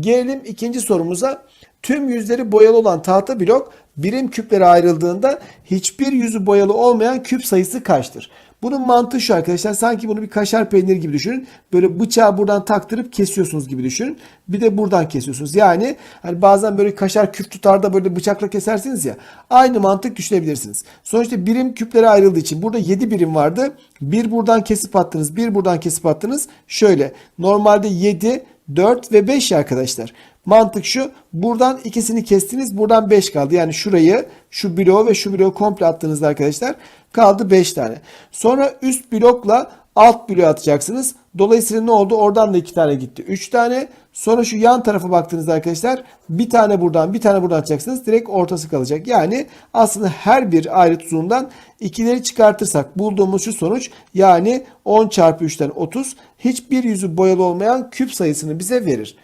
Gelelim ikinci sorumuza. Tüm yüzleri boyalı olan tahta blok birim küplere ayrıldığında hiçbir yüzü boyalı olmayan küp sayısı kaçtır? Bunun mantığı şu arkadaşlar. Sanki bunu bir kaşar peyniri gibi düşünün. Böyle bıçağı buradan taktırıp kesiyorsunuz gibi düşünün. Bir de buradan kesiyorsunuz. Yani hani bazen böyle kaşar küp tutar da böyle bıçakla kesersiniz ya. Aynı mantık düşünebilirsiniz. Sonuçta birim küplere ayrıldığı için burada 7 birim vardı. Bir buradan kesip attınız. Bir buradan kesip attınız. Şöyle. Normalde 7, 4 ve 5 ya arkadaşlar. Mantık şu. Buradan ikisini kestiniz. Buradan 5 kaldı. Yani şurayı, şu bloğu ve şu bloğu komple attığınızda arkadaşlar kaldı 5 tane. Sonra üst blokla alt bloğu atacaksınız. Dolayısıyla ne oldu? Oradan da 2 tane gitti. 3 tane. Sonra şu yan tarafa baktığınızda arkadaşlar bir tane buradan bir tane buradan atacaksınız. Direkt ortası kalacak. Yani aslında her bir ayrıt uzundan ikileri çıkartırsak bulduğumuz şu sonuç yani 10 çarpı 3'ten 30 hiçbir yüzü boyalı olmayan küp sayısını bize verir.